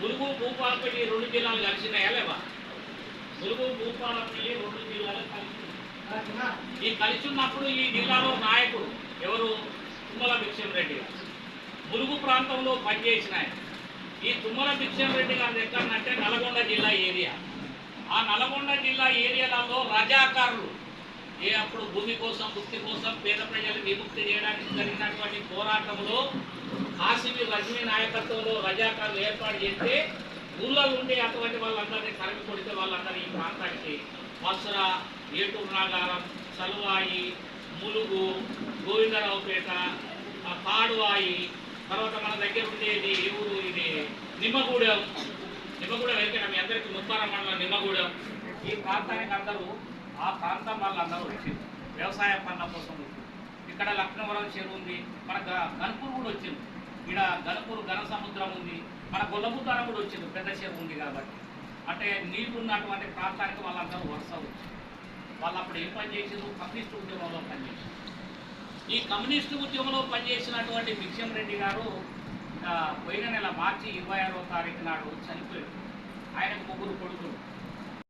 ములుగు భూపాలపల్లి రెండు జిల్లాలు కలిసినాయా లేవా? ములుగు భూపాలపల్లి రెండు జిల్లాలు కలిసి ఈ కలిసి ఉన్నప్పుడు ఈ జిల్లాలో నాయకుడు ఎవరు? తుమ్మల భిక్షం రెడ్డి గారు. ములుగు ప్రాంతంలో పనిచేసిన ఆయన ఈ తుమ్మల భిక్షం రెడ్డి గారు ఎక్కడంటే నల్గొండ జిల్లా ఏరియా. ఆ నల్గొండ జిల్లా ఏరియాలలో రజాకారులు ఏ అప్పుడు భూమి కోసం ముక్తి కోసం పేద ప్రజలు విముక్తి చేయడానికి జరిగినటువంటి పోరాటంలో కాసిమి రజనీ నాయకత్వంలో రజాకారులు ఏర్పాటు చేస్తే ఊళ్ళో ఉండే అటువంటి వాళ్ళందరినీ తరిమి కొడితే వాళ్ళందరూ ఈ ప్రాంతానికి మసుర ఏటూరు నాగారం సలువాయి ములుగు గోవిందరావుపేట పాడువాయి తర్వాత మన దగ్గర ఉండేది ఏ ఊరు? ఇది నిమ్మగూడెం. నిమ్మగూడెం వెళ్తే మీ అందరికీ ముప్పార మండలం నిమ్మగూడెం. ఈ ప్రాంతానికి అందరూ ఆ ప్రాంతం వాళ్ళందరూ వచ్చింది వ్యవసాయ పనుల కోసం ఇక్కడ లక్నవరం చెరువు ఉంది మన గ- కూడా వచ్చింది. ఇక్కడ గన్పూర్ ఘన సముద్రం ఉంది మన గొల్లబుద్దారం కూడా వచ్చింది పెద్ద చెరువు ఉంది కాబట్టి. అంటే నీళ్ళు ఉన్నటువంటి ప్రాంతానికి వాళ్ళందరూ వరుస వచ్చింది వాళ్ళు అప్పుడు ఏం పని చేసారు కమ్యూనిస్ట్ ఉద్యమంలో పనిచేసారు ఈ కమ్యూనిస్ట్ ఉద్యమంలో పనిచేసినటువంటి భిక్షం రెడ్డి గారు పోయిన నెల మార్చి ఇరవై ఆరో తారీఖు నాడు చనిపోయాడు.